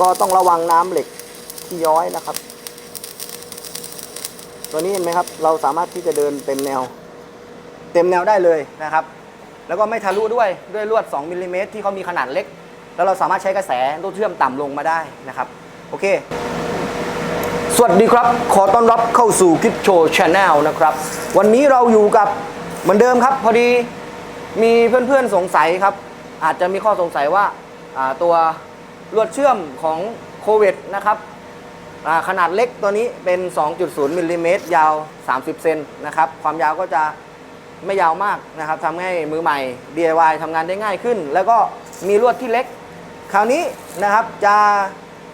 ก็ต้องระวังน้ำเหล็กที่ย้อยนะครับ ตัวนี้เห็นไหมครับ เราสามารถที่จะเดินเต็มแนว เต็มแนวได้เลยนะครับ แล้วก็ไม่ทะลุด้วยด้วยลวด 2มิลลิเมตรที่เขามีขนาดเล็ก แล้วเราสามารถใช้กระแสตู้เชื่อมต่ำลงมาได้นะครับ โอเค สวัสดีครับ ขอต้อนรับเข้าสู่คลิปโชว์ชาแนลนะครับ วันนี้เราอยู่กับเหมือนเดิมครับ พอดีมีเพื่อนๆสงสัยครับ อาจจะมีข้อสงสัยว่าตัว ลวดเชื่อมของโควิดนะครับขนาดเล็กตัวนี้เป็น 2.0มิลลิเมตรยาว 30 เซนนะครับ ความยาวก็จะไม่ยาวมากนะครับทำให้มือใหม่ DIY ทำงานได้ง่ายขึ้น แล้วก็มีลวดที่เล็ก คราวนี้นะครับจะ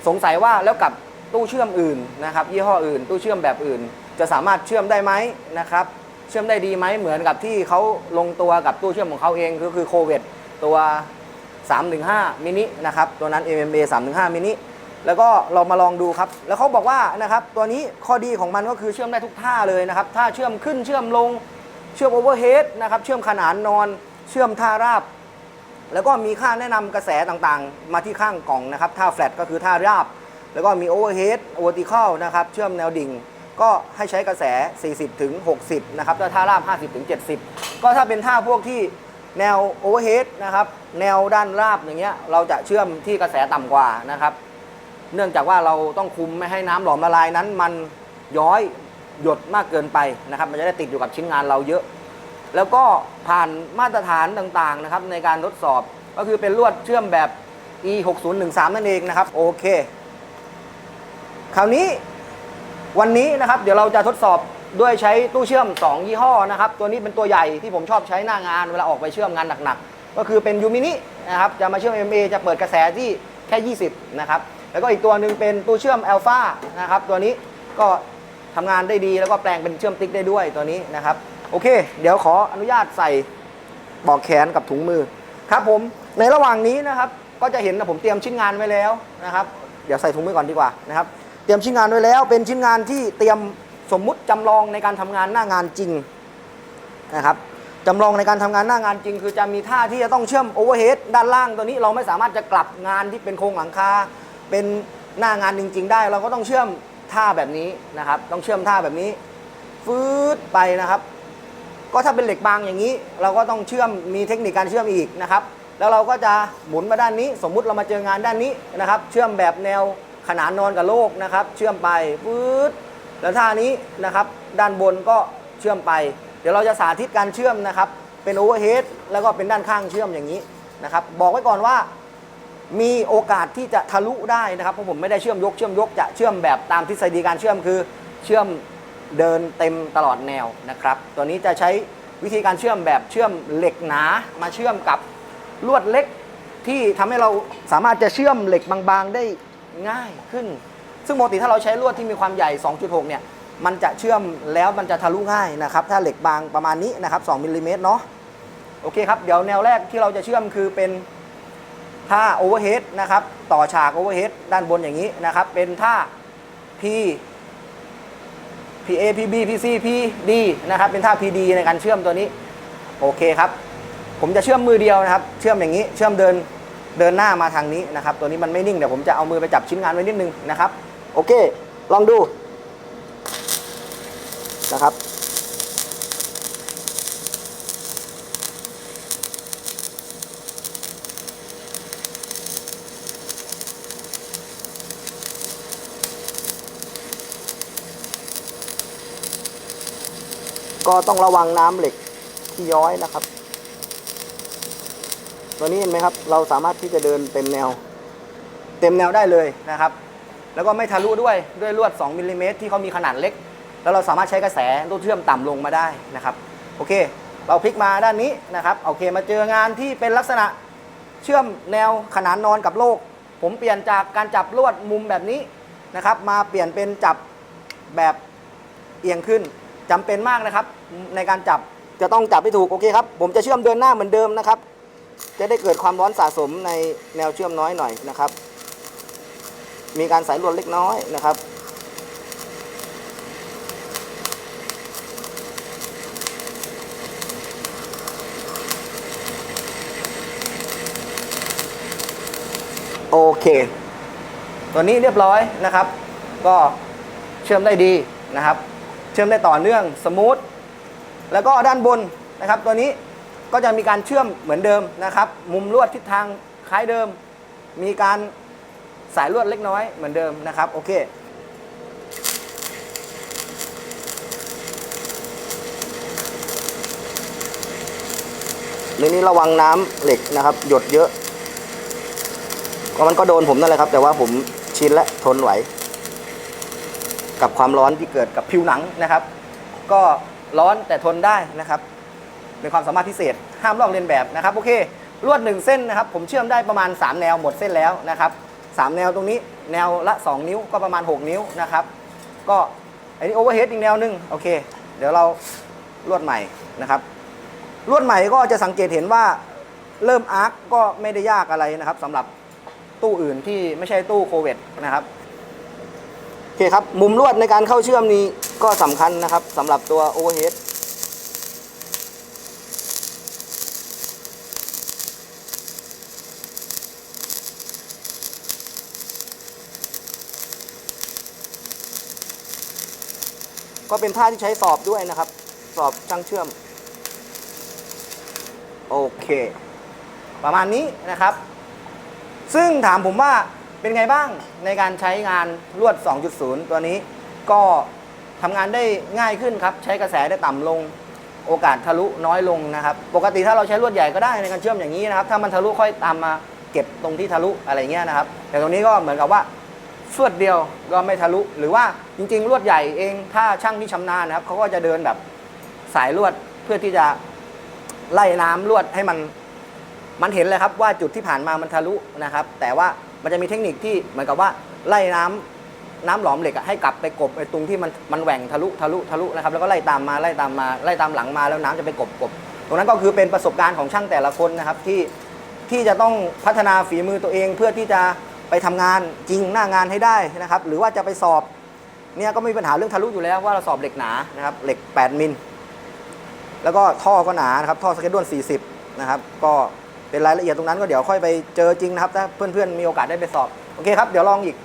สงสัยว่าแล้วกับตู้เชื่อมอื่นนะครับ ยี่ห้ออื่น ตู้เชื่อมแบบอื่น จะสามารถเชื่อมได้ไหมนะครับ เชื่อมได้ดีไหมเหมือนกับที่เขาลงตัวกับตู้เชื่อมของเขาเองก็คือโควิดตัว 315 มินินะครับ ตัวนั้น MMA 315 มินิ แล้วก็เรามาลองดูครับ แล้วเขาบอกว่านะครับ ตัวนี้ข้อดีของมันก็คือเชื่อมได้ทุกท่าเลยนะครับ ท่าเชื่อมขึ้นเชื่อมลง เชื่อมโอเวอร์เฮดนะครับ เชื่อมขนานนอน เชื่อมท่าราบ แล้วก็มีค่าแนะนำกระแสต่างๆ มาที่ข้างกล่องนะครับ ท่าแฟลตก็คือท่าราบ แล้วก็มีโอเวอร์เฮดโอเวอร์ติคอลนะครับ เชื่อมแนวดิ่งก็ให้ใช้กระแส 40ถึง60 นะครับ ถ้าท่าราบ 50ถึง70 ก็ถ้าเป็นท่าพวกที่ แนวโอเวอร์เฮดนะครับ แนวด้านราบอย่างเงี้ย เราจะเชื่อมที่กระแสต่ำกว่านะครับ เนื่องจากว่าเราต้องคุมไม่ให้น้ำหลอมละลายนั้น มันย้อยหยดมากเกินไปนะครับ มันจะได้ติดอยู่กับชิ้นงานเราเยอะ แล้วก็ผ่านมาตรฐานต่างๆนะครับในการทดสอบก็คือเป็นลวดเชื่อมแบบ e 6 0 1 3นั่นเองนะครับโอเค คราวนี้วันนี้นะครับ เดี๋ยวเราจะทดสอบ ด้วยใช้ตู้เชื่อม 2 ยี่ห้อนะครับ ตัวนี้เป็นตัวใหญ่ที่ผมชอบใช้หน้างานเวลาออกไปเชื่อมงานหนักๆ ก็คือเป็นยูมินินะครับ จะมาเชื่อม MA จะเปิดกระแสที่แค่ 20 นะครับ แล้วก็อีกตัวหนึ่งเป็นตู้เชื่อม Alpha นะครับ ตัวนี้ก็ทำงานได้ดีแล้วก็แปลงเป็นเชื่อมติ๊กได้ด้วยตัวนี้นะครับ โอเค เดี๋ยวขออนุญาตใส่ปลอกแขนกับถุงมือครับผมในระหว่างนี้นะครับก็จะเห็นนะผมเตรียมชิ้นงานไว้แล้วนะครับ เดี๋ยวใส่ถุงมือก่อนดีกว่านะครับ เตรียมชิ้นงานไว้แล้ว เป็นชิ้นงานที่เตรียม สมมุติจำลองในการทำงานหน้างานจริงนะครับจำลองในการทำงานหน้างานจริง คือจะมีท่าที่จะต้องเชื่อมโอเวอร์เฮดด้านล่างตัวนี้เราไม่สามารถจะกลับงานที่เป็นโครงหลังคาเป็นหน้างานจริง ๆ ได้ เราก็ต้องเชื่อมท่าแบบนี้นะครับ ต้องเชื่อมท่าแบบนี้ฟืดไปนะครับ ก็ถ้าเป็นเหล็กบางอย่างนี้ เราก็ต้องเชื่อมมีเทคนิคการเชื่อมอีกนะครับ แล้วเราก็จะหมุนมาด้านนี้ สมมุติเรามาเจองานด้านนี้นะครับ เชื่อมแบบแนวขนานนอนกับโลกนะครับ เชื่อมไปฟืด แล้วท่านี้นะครับด้านบนก็เชื่อมไป เดี๋ยวเราจะสาธิตการเชื่อมนะครับ เป็นโอเวอร์เฮดแล้วก็เป็นด้านข้างเชื่อมอย่างนี้นะครับ บอกไว้ก่อนว่ามีโอกาสที่จะทะลุได้นะครับเพราะผมไม่ได้เชื่อมยกเชื่อมยกจะเชื่อมแบบตามทฤษฎีการเชื่อมคือเชื่อมเดินเต็มตลอดแนวนะครับ ตัวนี้จะใช้วิธีการเชื่อมแบบเชื่อมเหล็กหนามาเชื่อมกับลวดเล็กที่ทำให้เราสามารถจะเชื่อมเหล็กบางๆได้ง่ายขึ้น ซึ่งปกติถ้าเราใช้ลวดที่มีความใหญ่ 2.6 เนี่ย มันจะเชื่อมแล้วมันจะทะลุง่ายนะครับ ถ้าเหล็กบางประมาณนี้นะครับ 2มิลลิเมตรเนาะ โอเคครับ เดี๋ยวแนวแรกที่เราจะเชื่อมคือเป็นท่าโอเวอร์เฮดนะครับ ต่อฉากโอเวอร์เฮดด้านบนอย่างนี้นะครับ เป็นท่า P P A P B P C P D นะครับ เป็นท่า P D ในการเชื่อมตัวนี้ โอเคครับ ผมจะเชื่อมมือเดียวนะครับ เชื่อมอย่างนี้ เชื่อมเดินเดินหน้ามาทางนี้นะครับ ตัวนี้มันไม่นิ่ง เดี๋ยวผมจะเอามือไปจับชิ้นงานไว้นิดนึงนะครับ โอเค ลองดูนะครับ ก็ต้องระวังน้ำเหล็กที่ย้อยนะครับ ตัวนี้เห็นไหมครับ เราสามารถที่จะเดินเต็มแนว เต็มแนวได้เลยนะครับ แล้วก็ไม่ทะลุด้วยด้วยลวด 2มิลลิเมตรที่เขามีขนาดเล็ก แล้วเราสามารถใช้กระแสตู้เชื่อมต่ำลงมาได้นะครับ โอเค เราพลิกมาด้านนี้นะครับ โอเค มาเจองานที่เป็นลักษณะเชื่อมแนวขนานนอนกับโลก ผมเปลี่ยนจากการจับลวดมุมแบบนี้นะครับ มาเปลี่ยนเป็นจับแบบเอียงขึ้นจำเป็นมากนะครับ ในการจับจะต้องจับให้ถูก โอเคครับ ผมจะเชื่อมเดินหน้าเหมือนเดิมนะครับ จะได้เกิดความร้อนสะสมในแนวเชื่อมน้อยหน่อยนะครับ มีการสายลวดเล็กน้อยนะครับ โอเค ตัวนี้เรียบร้อยนะครับ ก็เชื่อมได้ดีนะครับ เชื่อมได้ต่อเนื่องสมูทแล้วก็ด้านบนนะครับ ตัวนี้ก็จะมีการเชื่อมเหมือนเดิมนะครับ มุมลวดทิศทางคล้ายเดิม มีการ สายลวดเล็กน้อยเหมือนเดิมนะครับโอเคในนี้ระวังน้ำเหล็กนะครับ หยดเยอะก็มันก็โดนผมนั่นแหละครับ แต่ว่าผมชินและทนไหว กับความร้อนที่เกิดกับผิวหนังนะครับ ก็ร้อนแต่ทนได้นะครับเป็นความสามารถพิเศษ ห้ามลอกเลียนแบบนะครับโอเคลวดหนึ่งเส้นนะครับ ผมเชื่อมได้ประมาณ 3 แนวหมดเส้นแล้วนะครับ สามแนวตรงนี้ แนวละ 2 นิ้วก็ประมาณ 6 นิ้วนะครับ ก็อันนี้โอเวอร์เฮดอีกแนวหนึงโอเค เดี๋ยวเราลวดใหม่นะครับลวดใหม่ก็จะสังเกตเห็นว่าเริ่มอาร์คก็ไม่ได้ยากอะไรนะครับสำหรับตู้อื่นที่ไม่ใช่ตู้โควิดนะครับโอเคครับมุมลวดในการเข้าเชื่อมนี้ก็สำคัญนะครับสำหรับตัวโอเวอร์เฮด ก็เป็นท่าที่ใช้สอบด้วยนะครับ สอบช่างเชื่อม โอเค ประมาณนี้นะครับ ซึ่งถามผมว่าเป็นไงบ้างในการใช้งานลวด 2.0 ตัวนี้ ก็ทำงานได้ง่ายขึ้นครับ ใช้กระแสได้ต่ำลง โอกาสทะลุน้อยลงนะครับ ปกติถ้าเราใช้ลวดใหญ่ก็ได้ในการเชื่อมอย่างนี้นะครับ ถ้ามันทะลุค่อยตามมาเก็บตรงที่ทะลุอะไรเงี้ยนะครับ แต่ตรงนี้ก็เหมือนกับว่า สวดเดียวก็ไม่ทะลุ หรือว่าจริง ๆ ลวดใหญ่เองถ้าช่างที่ชำนาญนะครับเขาก็จะเดินแบบสายลวดเพื่อที่จะไล่น้ำลวดให้มันมันเห็นเลยครับว่าจุดที่ผ่านมามันทะลุนะครับ แต่ว่ามันจะมีเทคนิคที่เหมือนกับว่าไล่น้ำน้ำหลอมเหล็กให้กลับไปกบไอ้ตรงที่มันมันแหว่งทะลุทะลุทะลุนะครับแล้วก็ไล่ตามมาไล่ตามมาไล่ตามหลังมาแล้วน้ำจะไปกบกบตรงนั้นก็คือเป็นประสบการณ์ของช่างแต่ละคนนะครับที่ที่จะต้องพัฒนาฝีมือตัวเองเพื่อที่จะ ไปทำงานจริงหน้างานให้ได้นะครับ หรือว่าจะไปสอบเนี่ยก็ไม่มีปัญหาเรื่องทะลุอยู่แล้วว่าเราสอบเหล็กหนานะครับเหล็ก 8 มิล แล้วก็ท่อก็หนานะครับท่อสเก็ตด้วน 40 นะครับ ก็เป็นรายละเอียดตรงนั้นก็เดี๋ยวค่อยไปเจอจริงนะครับ ถ้าเพื่อนๆมีโอกาสได้ไปสอบ โอเคครับ เดี๋ยวลองอีก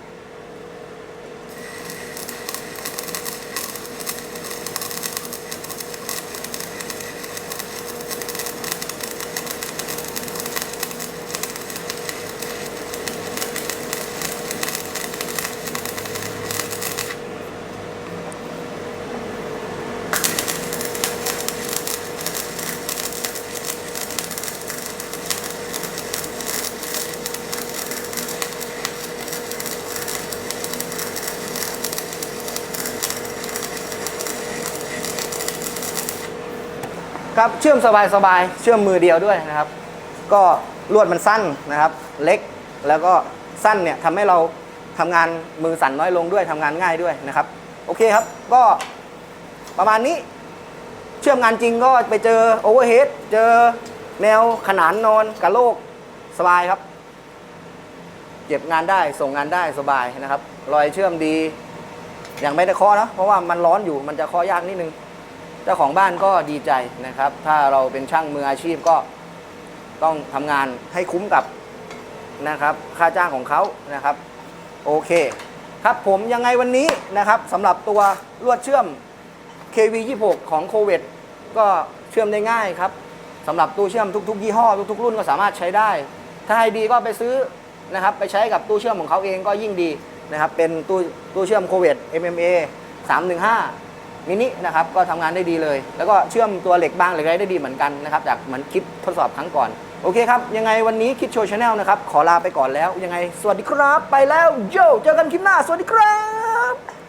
ครับเชื่อมสบายๆเชื่อมมือเดียวด้วยนะครับ ก็ลวดมันสั้นนะครับ เล็กแล้วก็สั้นเนี่ยทำให้เราทำงานมือสั่นน้อยลงด้วยทำงานง่ายด้วยนะครับ โอเคครับก็ประมาณนี้เชื่อมงานจริงก็ไปเจอโอเวอร์เฮดเจอแนวขนานนอนกะโลกสบายครับ เก็บงานได้ส่งงานได้สบายนะครับ รอยเชื่อมดี อยังไม่ได้คาะนะเพราะว่ามันร้อนอยู่มันจะคาะยากนิดนึง เจ้าของบ้านก็ดีใจนะครับ ถ้าเราเป็นช่างมืออาชีพก็ต้องทำงานให้คุ้มกับนะครับ ค่าจ้างของเขานะครับ โอเค ครับผมยังไงวันนี้นะครับสำหรับตัวลวดเชื่อม KV26 ของโควิดก็เชื่อมได้ง่ายครับสำหรับตู้เชื่อมทุกๆยี่ห้อทุกๆรุ่นก็สามารถใช้ได้ ถ้าให้ดีก็ไปซื้อนะครับไปใช้กับตู้เชื่อมของเขาเองก็ยิ่งดีนะครับเป็นตู้ตู้เชื่อมโควิด MMA 315 มินินะครับก็ทำงานได้ดีเลย แล้วก็เชื่อมตัวเหล็กบางเหล็กไรได้ดีเหมือนกันนะครับจากเหมือนคลิปทดสอบครั้งก่อน โอเคครับ ยังไงวันนี้คิดโชว์ชาแนลนะครับ ขอลาไปก่อนแล้ว ยังไง สวัสดีครับ ไปแล้วโยเจอกันคลิปหน้า สวัสดีครับ